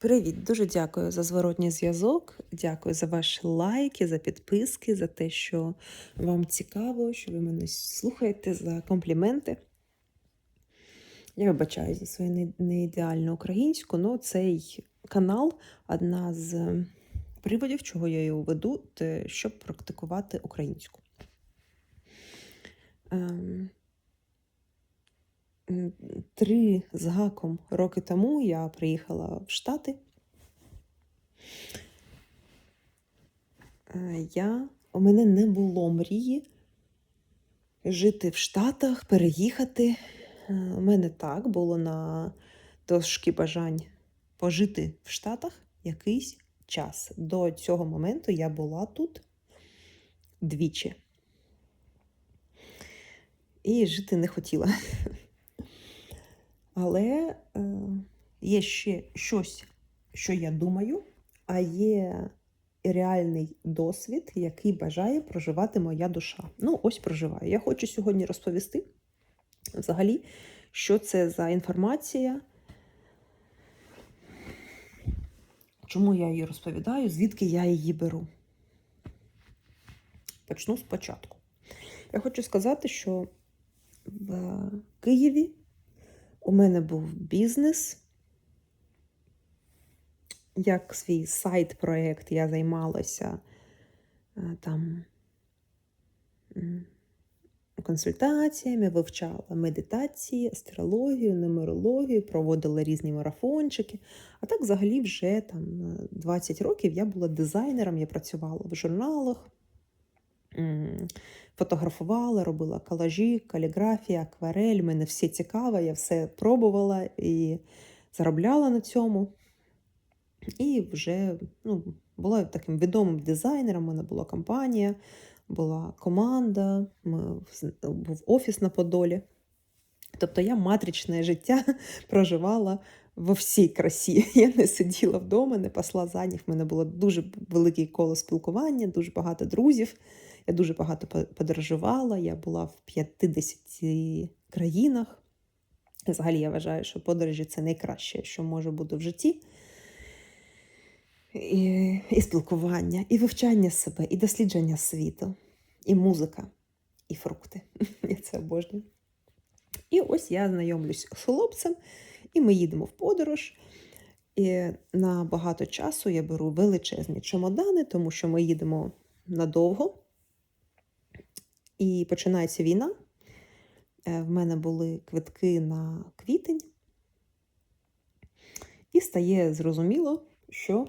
Привіт, дуже дякую за зворотній зв'язок. Дякую за ваші лайки, за підписки, за те, що вам цікаво, що ви мене слухаєте, за компліменти. Я вибачаю за свою не- неідеальну українську, але цей канал одна з приводів, чого я його веду, щоб практикувати українську. Три з гаком роки тому я приїхала в Штати. Е, Я, у мене не було мрії жити в Штатах, переїхати. Е, У мене так було на дошки бажань пожити в Штатах якийсь час. До цього моменту я була тут двічі. І жити не хотіла. Але е, є ще щось, що я думаю, а є реальний досвід, який бажає проживати моя душа. Ну, ось проживаю. Я хочу сьогодні розповісти взагалі, що це за інформація, чому я її розповідаю, звідки я її беру. Почну спочатку. Я хочу сказати, що в Києві у мене був бізнес. Як свій сайт-проєкт я займалася е, там консультаціями, вивчала медитації, астрологію, нумерологію, проводила різні марафончики. А так, взагалі, вже там е, 20 років я була дизайнером, я працювала в журналах, фотографувала, робила колажі, каліграфія, акварель. Мене все цікаво, я все пробувала і заробляла на цьому. І вже ну, була таким відомим дизайнером. У мене була компанія, була команда, був офіс на Подолі. Тобто я матричне життя проживала во всій красі. Я не сиділа вдома, не пасла задніх. В мене було дуже велике коло спілкування, дуже багато друзів. Я дуже багато подорожувала. Я була в 50 країнах. Взагалі, я вважаю, що подорожі це найкраще, що може бути в житті. І, і спілкування, і вивчання себе, і дослідження світу, і музика, і фрукти. Я це обожнюю. І ось я знайомлюсь з хлопцем, і ми їдемо в подорож. І на багато часу я беру величезні чемодани, тому що ми їдемо надовго. І починається війна. Е, В мене були квитки на квітень. І стає зрозуміло, що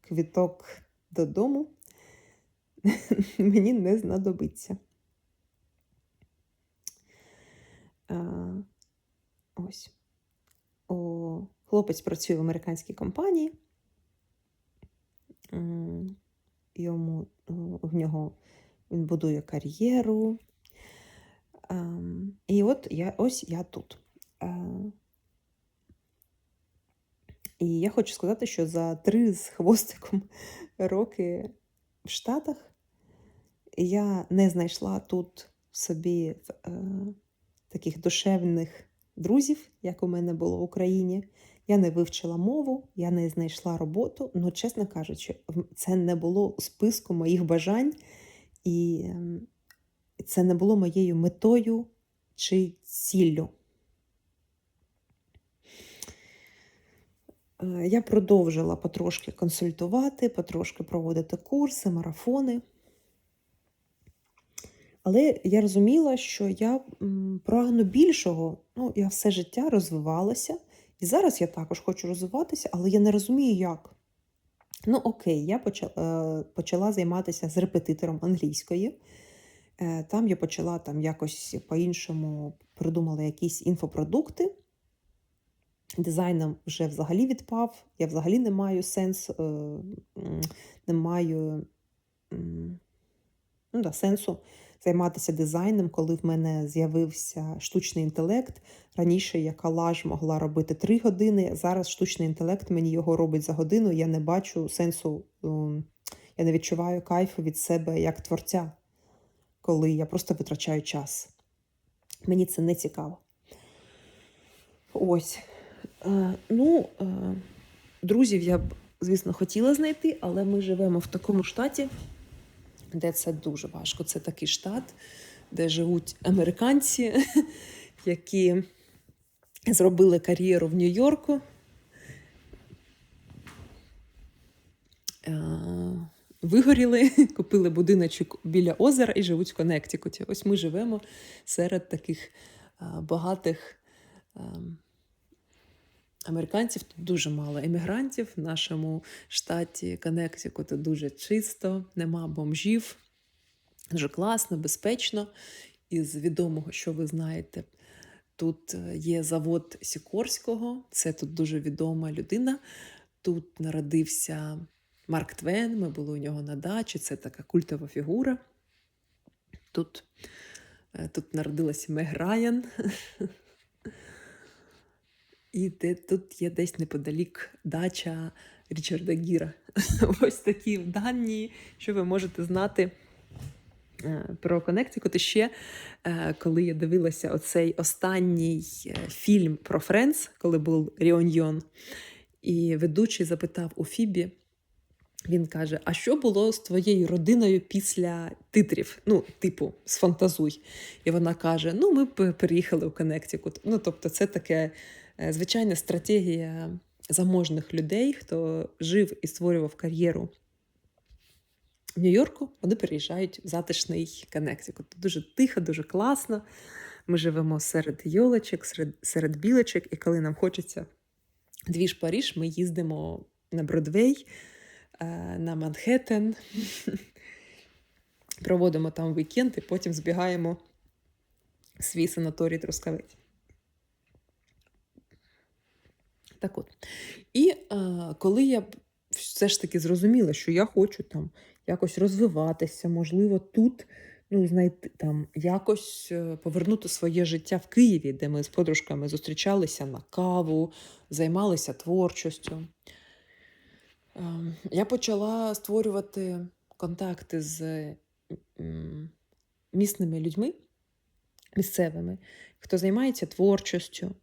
квіток додому мені не знадобиться. Ось. О, хлопець працює в американській компанії. Йому в нього він будує кар'єру. Ем, І от я ось я тут. Е, І я хочу сказати, що за три з хвостиком роки в Штатах я не знайшла тут собі е, таких душевних друзів, як у мене було в Україні. Я не вивчила мову, я не знайшла роботу. Ну, чесно кажучи, це не було у списку моїх бажань, і ем, це не було моєю метою чи ціллю. Е, Я продовжила потрошки консультувати, потрошки проводити курси, марафони. Але я розуміла, що я прагну більшого. Ну, я все життя розвивалася. І зараз я також хочу розвиватися, але я не розумію, як. Ну, окей, я почала, почала займатися з репетитором англійської. Е, Там я почала там якось по-іншому придумала якісь інфопродукти. Дизайном вже взагалі відпав. Я взагалі не маю сенсу, е, не маю ну, да, сенсу займатися дизайном, коли в мене з'явився штучний інтелект. Раніше я колаж могла робити 3 години, зараз штучний інтелект мені його робить за годину. Я не бачу сенсу, ем, я не відчуваю кайфу від себе як творця, коли я просто витрачаю час. Мені це не цікаво. Ось. Е, ну, е, друзів я б, звісно, хотіла знайти, але ми живемо в такому штаті, де це дуже важко. Це такий штат, де живуть американці, які зробили кар'єру в Нью-Йорку. Е, Вигоріли, купили будиночок біля озера і живуть в Коннектикуті. Ось ми живемо серед таких е, багатих е, американців. Тут дуже мало емігрантів. В нашому штаті Коннектикуту дуже чисто, нема бомжів. Дуже класно, безпечно. Із відомого, що ви знаєте, тут е, є завод Сікорського, це тут дуже відома людина. Тут народився Марк Твен, ми були у нього на дачі, це така культова фігура. Тут, е, тут народилася Мег Райан. І де, тут є десь неподалік дача Річарда Гіра. Ось такі дані, що ви можете знати е, про Коннектикут. І ще, е, коли я дивилася оцей останній е, фільм про Френс, коли був Ріоньйон, і ведучий запитав у Фібі. Він каже: А що було з твоєю родиною після титрів? Ну, типу, сфантазуй. І вона каже: Ну, ми переїхали в Коннектикут. Ну, тобто, це таке е, звичайна стратегія заможних людей, хто жив і створював кар'єру в Нью-Йорку, вони переїжджають в затишний Коннектикут. Дуже тихо, дуже класно. Ми живемо серед йолочок, серед, серед білочок, і коли нам хочеться двіж Паріж, ми їздимо на Бродвей. Е, на Манхеттен, проводимо там вікенд і потім збігаємо свій санаторій Трускавець. Так от. І е, коли я все ж таки зрозуміла, що я хочу там якось розвиватися, можливо, тут ну, знайти там якось е, повернути своє життя в Києві, де ми з подружками зустрічалися на каву, займалися творчістю. Ем, я почала створювати контакти з місними людьми, місцевими, хто займається творчістю.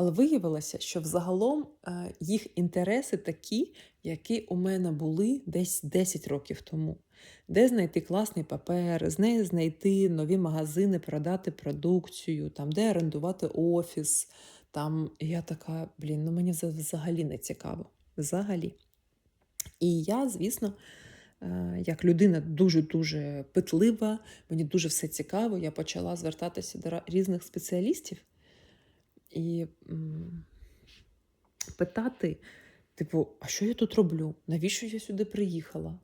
Але виявилося, що взагалом е, їх інтереси такі, які у мене були десь 10 років тому. Де знайти класний папер, де знайти нові магазини, продати продукцію, там, де орендувати офіс. Там я така, блін, ну мені взагалі не цікаво. Взагалі. І я, звісно, е, як людина дуже-дуже питлива, мені дуже все цікаво, я почала звертатися до різних спеціалістів і питати, типу, а що я тут роблю? Навіщо я сюди приїхала?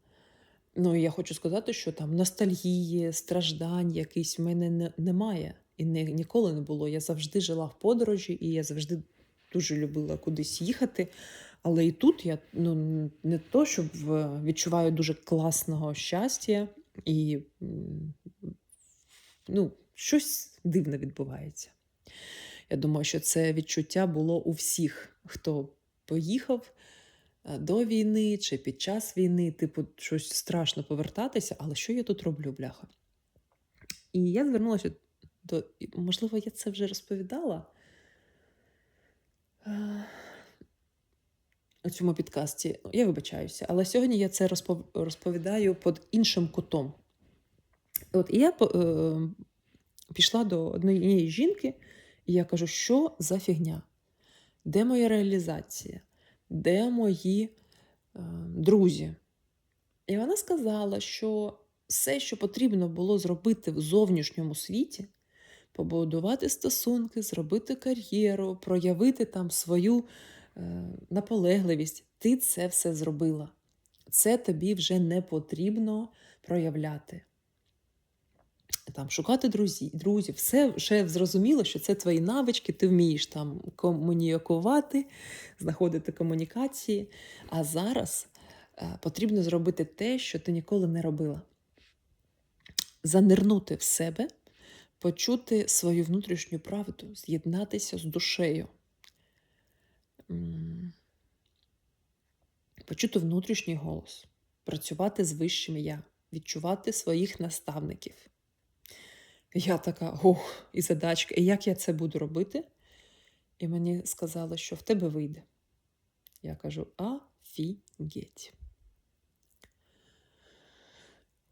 Ну, я хочу сказати, що там ностальгії, страждань якийсь в мене не, немає. І не, ніколи не було. Я завжди жила в подорожі, і я завжди дуже любила кудись їхати. Але і тут я ну, не то, щоб відчуваю дуже класного щастя, і ну, щось дивне відбувається. Я думаю, що це відчуття було у всіх, хто поїхав е, до війни чи під час війни, типу, щось страшно повертатися, але що я тут роблю, бляха? І я звернулася до, можливо, я це вже розповідала. Е, у цьому підкасті. Я вибачаюся, але сьогодні я це розповідаю під іншим кутом. От І я е, пішла до однієї жінки, і я кажу, що за фігня? Де моя реалізація? Де мої е, друзі? І вона сказала, що все, що потрібно було зробити в зовнішньому світі, побудувати стосунки, зробити кар'єру, проявити там свою. Е, наполегливість, ти це все зробила. Це тобі вже не потрібно проявляти. Там Шукати друзів, друзів, все вже зрозуміло, що це твої навички, ти вмієш там комунікувати, знаходити комунікації. А зараз е, потрібно зробити те, що ти ніколи не робила. Занирнути в себе, почути свою внутрішню правду, з'єднатися з душею почути внутрішній голос, працювати з вищим я, відчувати своїх наставників. Я така, ох, і задачка, і як я це буду робити? І мені сказали, що в тебе вийде. Я кажу: афігеть.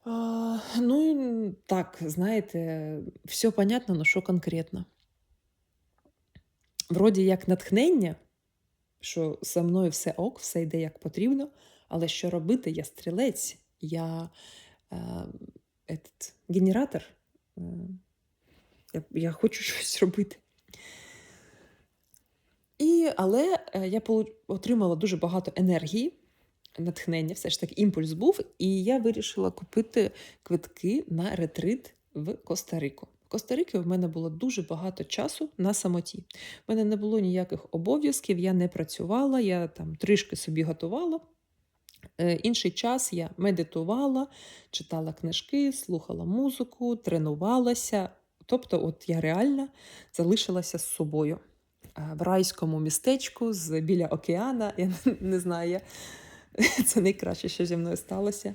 А, ну, так, знаєте, все понятно, но що конкретно. Вроді як натхнення, що за мною все ок, все йде як потрібно, але що робити? Я стрілець, я е, этот, генератор. Е, я, я хочу щось робити. І, Але е, я отримала дуже багато енергії, натхнення, все ж таки імпульс був, і я вирішила купити квитки на ретрит в Коста-Рику. В Коста-Рики в мене було дуже багато часу на самоті. У мене не було ніяких обов'язків, я не працювала, я там трішки собі готувала. Е, інший час я медитувала, читала книжки, слухала музику, тренувалася. Тобто, от я реально залишилася з собою в райському містечку з біля океана. Я не знаю, це найкраще, що зі мною сталося,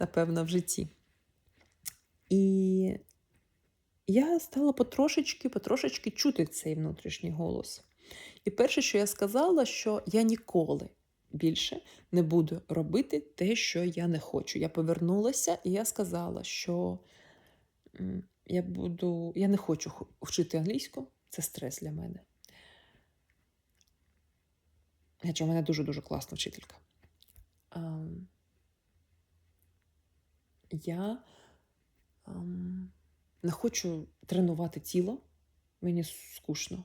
напевно, в житті. І я стала потрошечки, потрошечки чути цей внутрішній голос. І перше, що я сказала, що я ніколи більше не буду робити те, що я не хочу. Я повернулася і я сказала, що я буду, я не хочу вчити англійську, це стрес для мене. Хоча у мене дуже-дуже класна вчителька. Я не хочу тренувати тіло, мені скучно.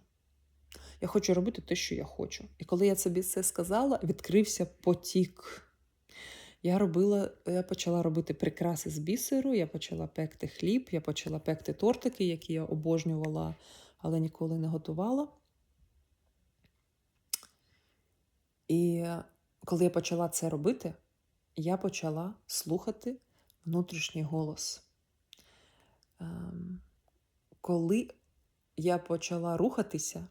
Я хочу робити те, що я хочу. І коли я собі це сказала, відкрився потік. Я робила, я почала робити прикраси з бісеру, я почала пекти хліб, я почала пекти тортики, які я обожнювала, але ніколи не готувала. І коли я почала це робити, я почала слухати внутрішній голос. Ем, коли я почала рухатися,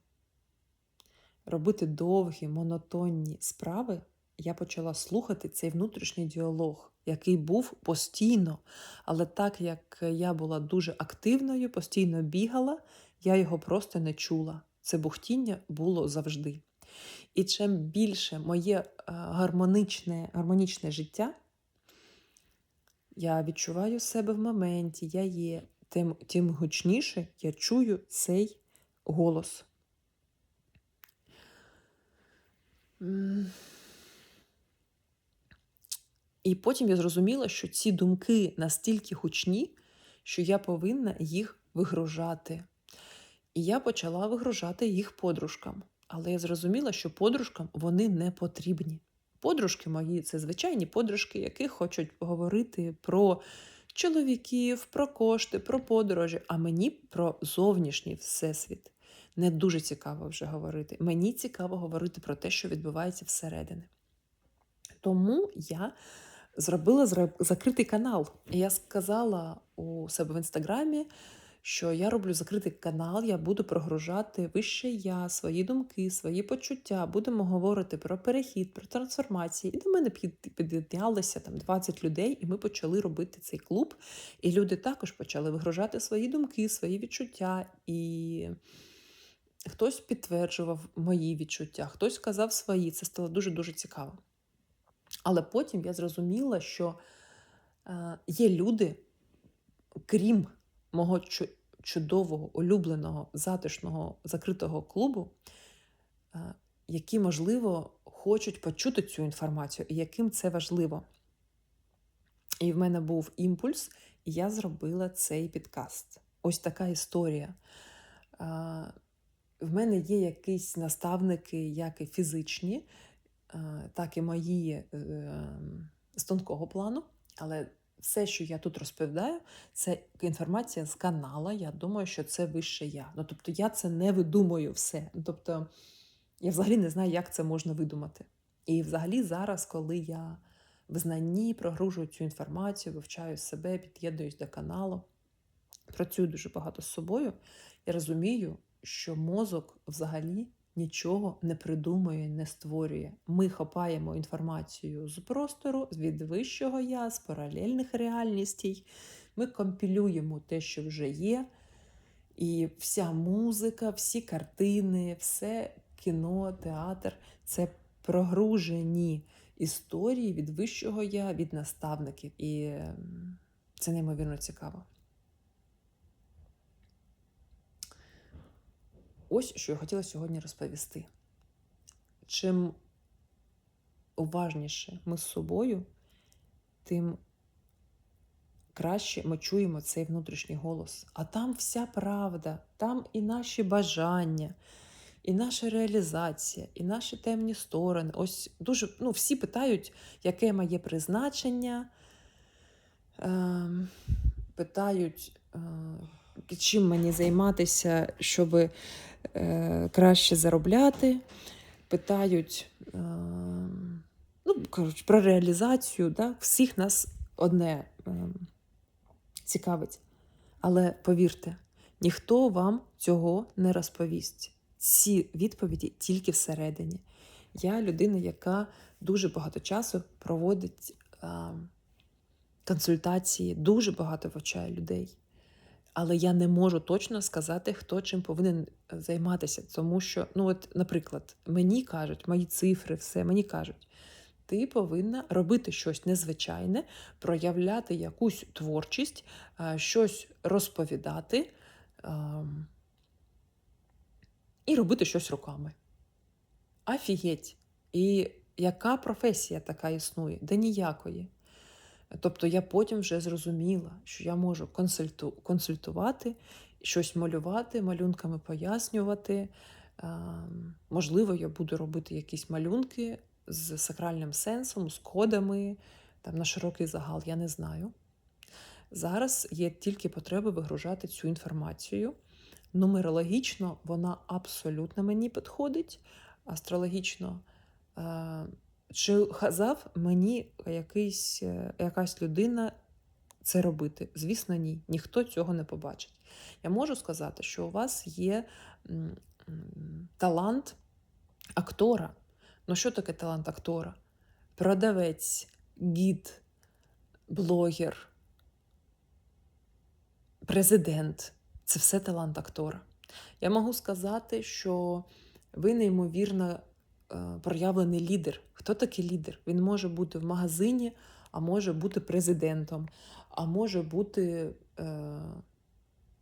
робити довгі, монотонні справи, я почала слухати цей внутрішній діалог, який був постійно. Але так як я була дуже активною, постійно бігала, я його просто не чула. Це бухтіння було завжди. І чим більше моє е, гармоничне, гармонічне життя, я відчуваю себе в моменті, я є, тим, тим гучніше я чую цей голос. І потім я зрозуміла, що ці думки настільки гучні, що я повинна їх вигружати. І я почала вигружати їх подружкам. Але я зрозуміла, що подружкам вони не потрібні. Подружки мої це звичайні подружки, які хочуть поговорити про чоловіків, про кошти, про подорожі, а мені про зовнішній всесвіт. Не дуже цікаво вже говорити. Мені цікаво говорити про те, що відбувається всередині. Тому я зробила закритий канал. Я сказала у себе в інстаграмі що я роблю закритий канал, я буду прогружати вище я, свої думки, свої почуття. Будемо говорити про перехід, про трансформації. І до мене під'єднялося там 20 людей, і ми почали робити цей клуб. І люди також почали вигружати свої думки, свої відчуття. І хтось підтверджував мої відчуття, хтось казав свої. Це стало дуже-дуже цікаво. Але потім я зрозуміла, що е, є люди, крім мого чудового, улюбленого, затишного, закритого клубу, е, які, можливо, хочуть почути цю інформацію, і яким це важливо. І в мене був імпульс, і я зробила цей підкаст. Ось така історія. Е, в мене є якісь наставники, як і фізичні, е, так і мої з тонкого плану, але все, що я тут розповідаю, це інформація з канала. Я думаю, що це вище я. Ну, тобто, я це не видумую все. Ну, тобто, я взагалі не знаю, як це можна видумати. І взагалі, зараз, коли я в знанні прогружую цю інформацію, вивчаю себе, під'єднуюсь до каналу, працюю дуже багато з собою, я розумію, що мозок взагалі нічого не придумує, не створює. Ми хапаємо інформацію з простору, від вищого я, з паралельних реальностей. Ми компілюємо те, що вже є, І вся музика, всі картини, все кіно, театр це прогружені історії від вищого я, від наставників. І ем, це неймовірно цікаво. Ось що я хотіла сьогодні розповісти. Чим уважніше ми з собою, тим краще ми чуємо цей внутрішній голос. А там вся правда, там і наші бажання, і наша реалізація, і наші темні сторони. Ось дуже ну, всі питають, яке моє призначення. Ем, питають, е, чим мені займатися, щоб е, краще заробляти. Питають е, ну, коротше, про реалізацію. Да? Всіх нас одне е, цікавить. Але повірте, ніхто вам цього не розповість. Ці відповіді тільки всередині. Я людина, яка дуже багато часу проводить е, консультації, дуже багато вивчає людей. Але я не можу точно сказати, хто чим повинен займатися. Тому що, ну от, наприклад, мені кажуть, мої цифри, все мені кажуть, ти повинна робити щось незвичайне, проявляти якусь творчість, е, щось розповідати ем, і робити щось руками. Афігеть! І яка професія така існує? Да ніякої. Тобто я потім вже зрозуміла, що я можу консульту, консультувати, щось малювати, малюнками пояснювати. Ем, Можливо, я буду робити якісь малюнки з сакральним сенсом, з кодами там, на широкий загал, я не знаю. Зараз є тільки потреба вигружати цю інформацію. Нумерологічно вона абсолютно мені підходить. Астрологічно. Чи казав мені якийсь, е, якась людина це робити? Звісно, ні. Ніхто цього не побачить. Я можу сказати, що у вас є талант актора. Ну, що таке талант актора? Продавець, гід, блогер, президент це все талант актора. Я можу сказати, що ви неймовірно е, проявлений лідер. Хто такий лідер? Він може бути в магазині, а може бути президентом, а може бути е,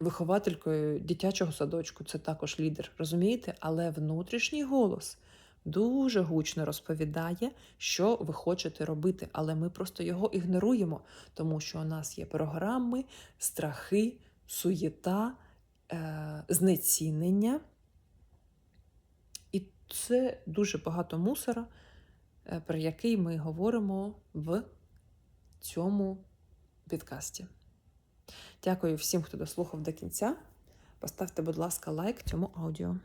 вихователькою дитячого садочку. Це також лідер, розумієте? Але внутрішній голос дуже гучно розповідає, що ви хочете робити, але ми просто його ігноруємо, тому що у нас є програми, страхи, суєта, е, знецінення. Це дуже багато мусора, е, про який ми говоримо в цьому підкасті. Дякую всім, хто дослухав до кінця. Поставте, будь ласка, лайк цьому аудіо.